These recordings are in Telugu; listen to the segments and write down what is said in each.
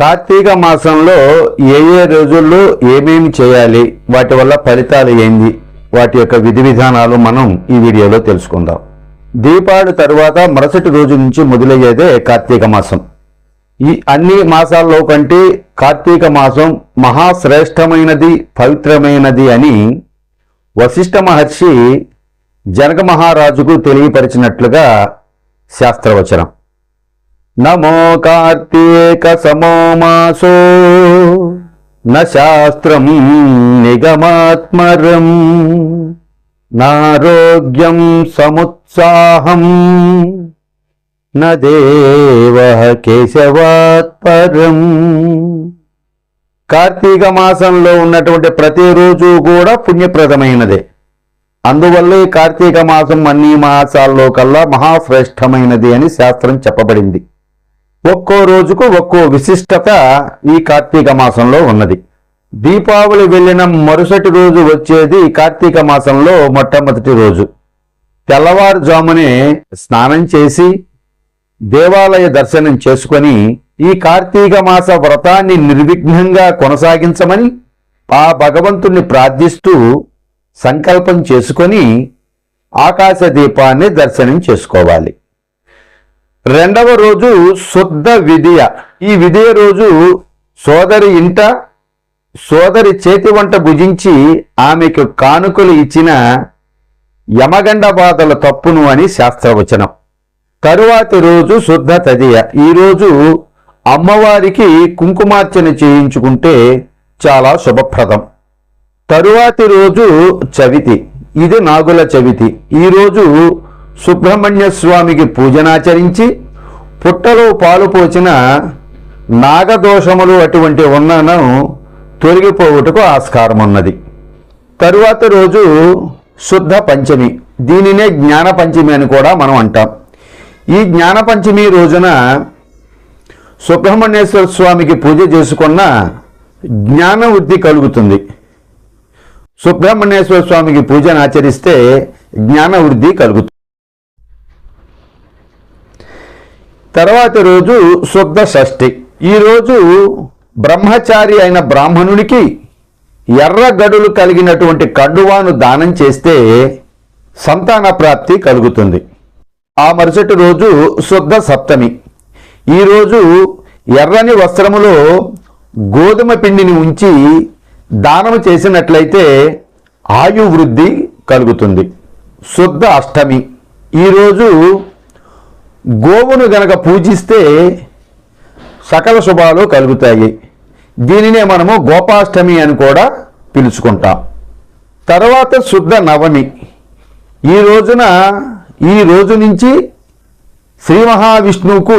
కార్తీక మాసంలో ఏ ఏ రోజుల్లో ఏమేమి చేయాలి వాటి వల్ల ఫలితాలు ఏంది వాటి యొక్క విధి విధానాలు మనం ఈ వీడియోలో తెలుసుకుందాం. దీపావళి తరువాత మరుసటి రోజు నుంచి మొదలయ్యేదే కార్తీక మాసం. ఈ అన్ని మాసాల్లో కంటే కార్తీక మాసం మహాశ్రేష్టమైనది పవిత్రమైనది అని వశిష్ఠ మహర్షి జనక మహారాజుకు తెలియపరిచినట్లుగా శాస్త్రవచనం. నమో కార్తీక సమోమాసో నాస్త్రం న శాస్త్రం నిగమాత్మరం నారోగ్యం సముత్సాహం న దేవ కేశవాత్పరం. కార్తీక మాసంలో ఉన్నటువంటి ప్రతిరోజు కూడా పుణ్యప్రదమైనదే. అందువల్లే కార్తీక మాసం అన్ని మాసాల్లో కల్లా మహాశ్రేష్టమైనది అని శాస్త్రం చెప్పబడింది. ఒక్కో రోజుకు ఒక్కో విశిష్టత ఈ కార్తీక మాసంలో ఉన్నది. దీపావళి వెళ్ళిన మరుసటి రోజు వచ్చేది కార్తీక మాసంలో మొట్టమొదటి రోజు. తెల్లవారుజామునే స్నానం చేసి దేవాలయ దర్శనం చేసుకొని ఈ కార్తీక మాస వ్రతాన్ని నిర్విఘ్నంగా కొనసాగించమని ఆ భగవంతుణ్ణి ప్రార్థిస్తూ సంకల్పం చేసుకొని ఆకాశ దీపాన్ని దర్శనం చేసుకోవాలి. రెండవ రోజు శుద్ధ విధియ. ఈ విధియ రోజు సోదరి ఇంట సోదరి చేతి వంట భుజించి ఆమెకు కానుకలు ఇచ్చిన యమగండ బాధల తప్పును అని శాస్త్రవచనం. తరువాతి రోజు శుద్ధ తదియ. ఈరోజు అమ్మవారికి కుంకుమార్చన చేయించుకుంటే చాలా శుభప్రదం. తరువాతి రోజు చవితి. ఇది నాగుల చవితి. ఈరోజు సుబ్రహ్మణ్య స్వామికి పూజనాచరించి పుట్టలో పాలు పోచిన నాగదోషములు అటువంటి ఉన్నను తొలగిపోవుటకు ఆస్కారం ఉన్నది తరువాత రోజు శుద్ధ పంచమి. దీనినే జ్ఞాన పంచమి అని కూడా మనం అంటాం. ఈ జ్ఞాన పంచమి రోజున సుబ్రహ్మణ్యేశ్వర స్వామికి పూజ చేసుకున్న జ్ఞాన వృద్ధి కలుగుతుంది. సుబ్రహ్మణ్యేశ్వర స్వామికి పూజను ఆచరిస్తే జ్ఞాన వృద్ధి కలుగుతుంది. తర్వాత రోజు శుద్ధ షష్ఠి. ఈరోజు బ్రహ్మచారి అయిన బ్రాహ్మణునికి ఎర్ర గడులు కలిగినటువంటి కండువాను దానం చేస్తే సంతాన ప్రాప్తి కలుగుతుంది. ఆ మరుసటి రోజు శుద్ధ సప్తమి. ఈరోజు ఎర్రని వస్త్రములో గోధుమ పిండిని ఉంచి దానము చేసినట్లయితే ఆయువృద్ధి కలుగుతుంది. శుద్ధ అష్టమి. ఈరోజు గోవును గనక పూజిస్తే సకల శుభాలు కలుగుతాయి. దీనినే మనము గోపాష్టమి అని కూడా పిలుచుకుంటాం. తర్వాత శుద్ధ నవమి. ఈ రోజున ఈ రోజు నుంచి శ్రీ మహావిష్ణువుకు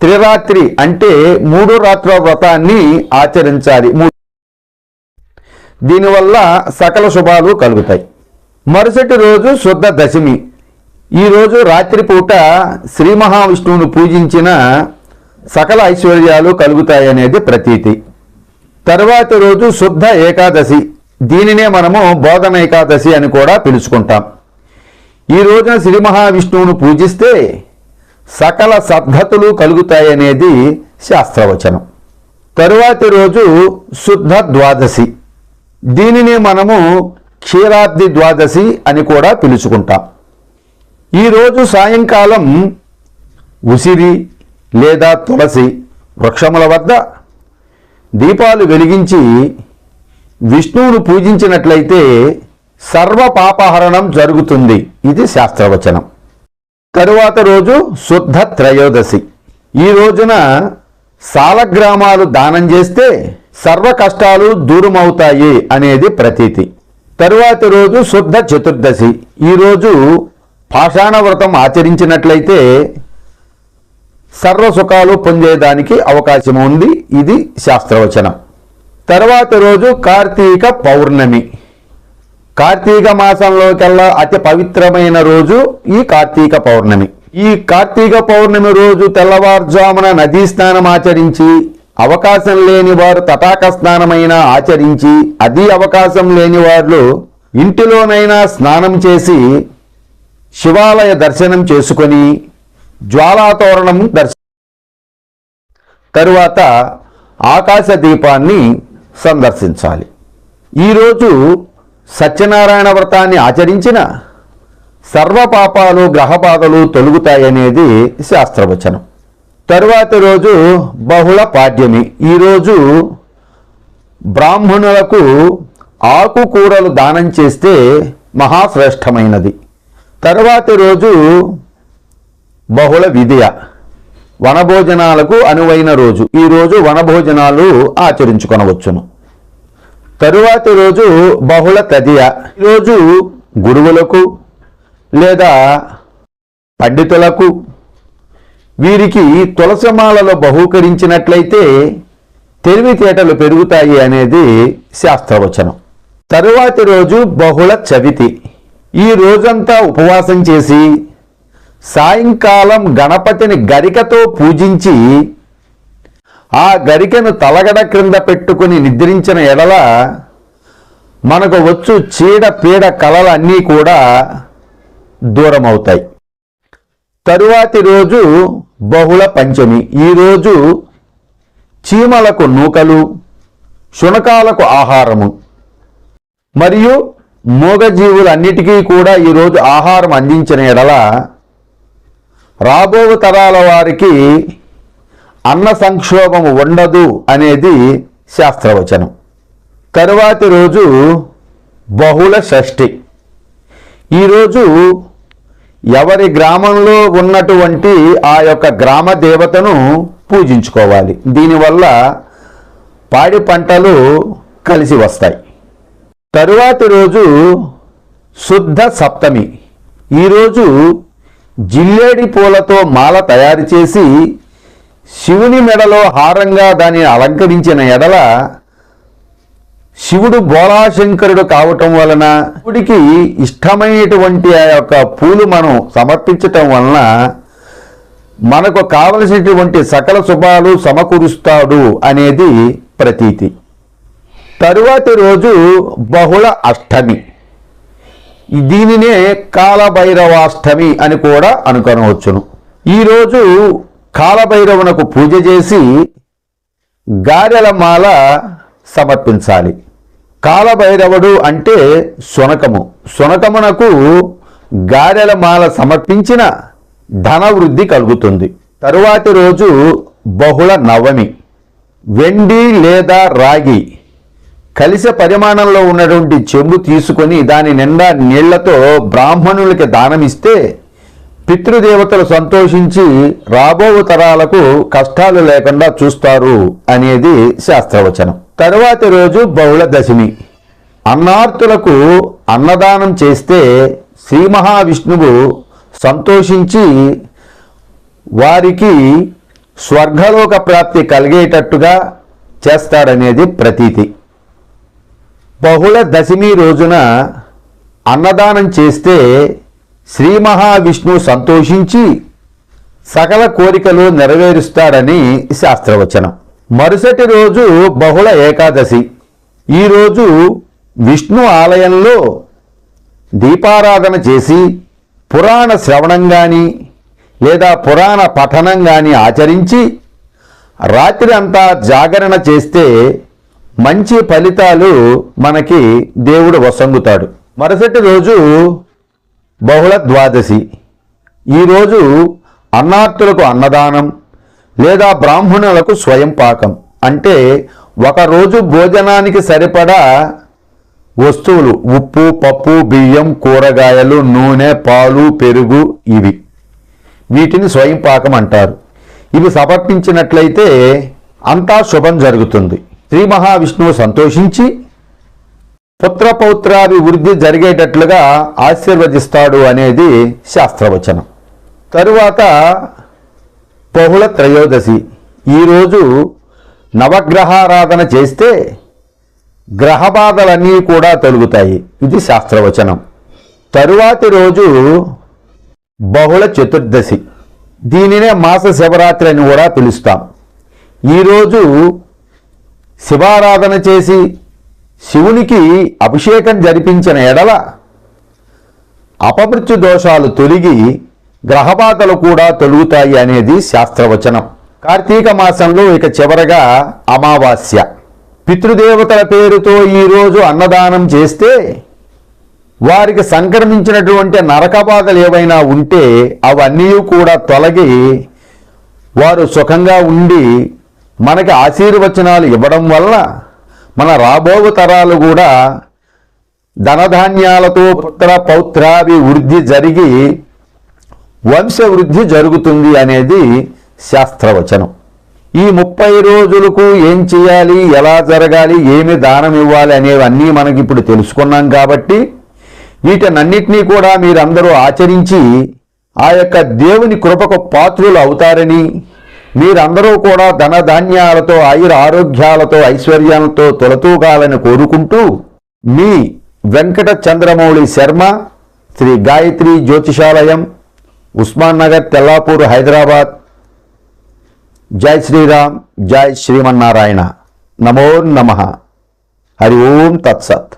త్రిరాత్రి అంటే మూడో రాత్ర వ్రతాన్ని ఆచరించాలి దీనివల్ల సకల శుభాలు కలుగుతాయి. మరుసటి రోజు శుద్ధ దశమి. ఈరోజు రాత్రిపూట శ్రీ మహావిష్ణువును పూజించిన సకల ఐశ్వర్యాలు కలుగుతాయనేది ప్రతీతి. తరువాతి రోజు శుద్ధ ఏకాదశి. దీనినే మనము బోధన ఏకాదశి అని కూడా పిలుచుకుంటాం. ఈ రోజున శ్రీ మహావిష్ణువును పూజిస్తే సకల సద్గతులు కలుగుతాయనేది శాస్త్రవచనం. తరువాతి రోజు శుద్ధ ద్వాదశి. దీనిని మనము క్షీరాబ్ది ద్వాదశి అని కూడా పిలుచుకుంటాం. ఈరోజు సాయంకాలం ఉసిరి లేదా తులసి వృక్షముల వద్ద దీపాలు వెలిగించి విష్ణువును పూజించినట్లయితే సర్వ పాపహరణం జరుగుతుంది. ఇది శాస్త్రవచనం. తరువాత రోజు శుద్ధ త్రయోదశి. ఈ రోజున సాలగ్రామాలు దానం చేస్తే సర్వ కష్టాలు దూరమవుతాయి అనేది ప్రతీతి. తరువాతి రోజు శుద్ధ చతుర్దశి. ఈరోజు పాషాణ వ్రతం ఆచరించినట్లయితే సర్వసుఖాలు పొందేదానికి అవకాశం ఉంది. ఇది శాస్త్రవచనం. తర్వాత రోజు కార్తీక పౌర్ణమి. కార్తీక మాసంలోకెల్లా అతి పవిత్రమైన రోజు ఈ కార్తీక పౌర్ణమి. ఈ కార్తీక పౌర్ణమి రోజు తెల్లవారుజామున నదీ స్నానం ఆచరించి అవకాశం లేని వారు తటాక స్నానమైనా ఆచరించి అది అవకాశం లేని వాళ్ళు ఇంటిలోనైనా స్నానం చేసి శివాలయ దర్శనం చేసుకొని జ్వాలాతోరణం దర్శ తరువాత ఆకాశ దీపాన్ని సందర్శించాలి. ఈరోజు సత్యనారాయణ వ్రతాన్ని ఆచరించిన సర్వపాపాలు గ్రహబాధలు తొలుగుతాయనేది శాస్త్రవచనం. తరువాతి రోజు బహుళ పాడ్యమి. ఈరోజు బ్రాహ్మణులకు ఆకుకూరలు దానం చేస్తే మహాశ్రేష్టమైనది. తరువాతి రోజు బహుళ విద్య. వనభోజనాలకు అనువైన రోజు. ఈ రోజు వనభోజనాలు ఆచరించుకొనవచ్చును. తరువాతి రోజు బహుళ తదియ. ఈరోజు గురువులకు లేదా పండితులకు వీరికి తులసమాలలో బహూకరించినట్లయితే తెలివితేటలు పెరుగుతాయి అనేది శాస్త్రవచనం. తరువాతి రోజు బహుళ చవితి. ఈ రోజంతా ఉపవాసం చేసి సాయంకాలం గణపతిని గరికతో పూజించి ఆ గరికను తలగడ క్రింద పెట్టుకుని నిద్రించిన ఎడల మనకు వచ్చు చీడ పీడ కలలన్నీ కూడా దూరమవుతాయి. తరువాతి రోజు బహుళ పంచమి. ఈరోజు చీమలకు నూకలు శునకాలకు ఆహారము. మరియు మూగజీవులన్నిటికీ కూడా ఈరోజు ఆహారం అందించిన ఎడల రాబో తరాల వారికి అన్న సంక్షోభం ఉండదు అనేది శాస్త్రవచనం. తరువాతి రోజు బహుళ షష్ఠి. ఈరోజు ఎవరి గ్రామంలో ఉన్నటువంటి ఆ యొక్క గ్రామ దేవతను పూజించుకోవాలి. దీనివల్ల పాడి పంటలు కలిసి వస్తాయి. తరువాతి రోజు శుద్ధ సప్తమి. ఈరోజు జిల్లేడి పూలతో మాల తయారు చేసి శివుని మెడలో హారంగా దానిని అలంకరించిన ఎడల శివుడు బోళాశంకరుడు కావటం వలన శివుడికి ఇష్టమైనటువంటి ఆ యొక్క పూలు మనం సమర్పించటం వలన మనకు కావలసినటువంటి సకల శుభాలు సమకూరుస్తాడు అనేది ప్రతీతి. తరువాతి రోజు బహుళ అష్టమి. దీనినే కాలభైరవాష్టమి అని కూడా అనుకొనవచ్చును ఈరోజు కాలభైరవునకు పూజ చేసి గారెల మాల సమర్పించాలి. కాలభైరవుడు అంటే శునకము. శునకమునకు గారెల మాల సమర్పించిన ధనవృద్ధి కలుగుతుంది. తరువాతి రోజు బహుళ నవమి. వెండి లేదా రాగి. కలిసే పరిమాణంలో ఉన్నటువంటి చెంబు తీసుకొని దాని నిండా నీళ్ళతో బ్రాహ్మణులకి దానమిస్తే పితృదేవతలు సంతోషించి రాబో తరాలకు కష్టాలు లేకుండా చూస్తారు అనేది శాస్త్రవచనం. తరువాతి రోజు బహుళ దశమి అన్నార్తులకు అన్నదానం చేస్తే శ్రీ మహావిష్ణువు సంతోషించి వారికి స్వర్గలోక ప్రాప్తి కలిగేటట్టుగా చేస్తాడనేది ప్రతీతి. బహుళ దశమి రోజున అన్నదానం చేస్తే శ్రీ మహావిష్ణు సంతోషించి సకల కోరికలు నెరవేరుస్తాడని శాస్త్రవచనం. మరుసటి రోజు బహుళ ఏకాదశి. ఈరోజు విష్ణు ఆలయంలో దీపారాధన చేసి పురాణ శ్రవణం గాని లేదా పురాణ పఠనం గాని ఆచరించి రాత్రి అంతా జాగరణ చేస్తే మంచి ఫలితాలు మనకి దేవుడు వసంగుతాడు. మరుసటి రోజు బహుళ ద్వాదశి. ఈరోజు అన్నార్థులకు అన్నదానం లేదా బ్రాహ్మణులకు స్వయం పాకం. అంటే ఒక రోజు భోజనానికి సరిపడా వస్తువులు ఉప్పు పప్పు బియ్యం కూరగాయలు నూనె పాలు పెరుగు ఇవి. వీటిని స్వయం పాకం అంటారు. ఇవి సమర్పించినట్లయితే అంతా శుభం జరుగుతుంది. శ్రీ మహావిష్ణువు సంతోషించి పుత్రపౌత్రాభివృద్ధి జరిగేటట్లుగా ఆశీర్వదిస్తాడు అనేది శాస్త్రవచనం. తరువాత బహుళ త్రయోదశి. ఈరోజు నవగ్రహారాధన చేస్తే గ్రహబాధలన్నీ కూడా తొలుగుతాయి. ఇది శాస్త్రవచనం. తరువాతి రోజు బహుళ చతుర్దశి. దీనినే మాస శివరాత్రి అని కూడా పిలుస్తాం. ఈరోజు శివారాధన చేసి శివునికి అభిషేకం జరిపించిన ఎడల అపమృత్యు దోషాలు తొలగి గ్రహబాధలు కూడా తొలుగుతాయి అనేది శాస్త్రవచనం. కార్తీక మాసంలో ఇక చివరగా అమావాస్య. పితృదేవతల పేరుతో ఈరోజు అన్నదానం చేస్తే వారికి సంక్రమించినటువంటి నరక బాధలు ఏవైనా ఉంటే అవన్నీ కూడా తొలగి వారు సుఖంగా ఉండి మనకి ఆశీర్వచనాలు ఇవ్వడం వల్ల మన రాబోవు తరాలు కూడా ధనధాన్యాలతో పుత్ర పౌత్రాది వృద్ధి జరిగి వంశవృద్ధి జరుగుతుంది అనేది శాస్త్రవచనం. ఈ ముప్పై రోజులకు ఏం చేయాలి ఎలా జరగాలి ఏమి దానం ఇవ్వాలి అనేవన్నీ మనకి ఇప్పుడు తెలుసుకున్నాం కాబట్టి వీటనన్నిటినీ కూడా మీరందరూ ఆచరించి ఆ యొక్క దేవుని కృపకు పాత్రులు అవుతారని మీరందరూ కూడా ధనధాన్యాలతో ఆయుర ఆరోగ్యాలతో ఐశ్వర్యాలతో తొలతూగాలని కోరుకుంటూ మీ వెంకట చంద్రమౌళి శర్మ శ్రీ గాయత్రి జ్యోతిషాలయం ఉస్మాన్ నగర్ తెల్లాపూర్ హైదరాబాద్. జై శ్రీరామ్ జై శ్రీమన్నారాయణ. నమో నమ. హరి ఓం తత్సత్.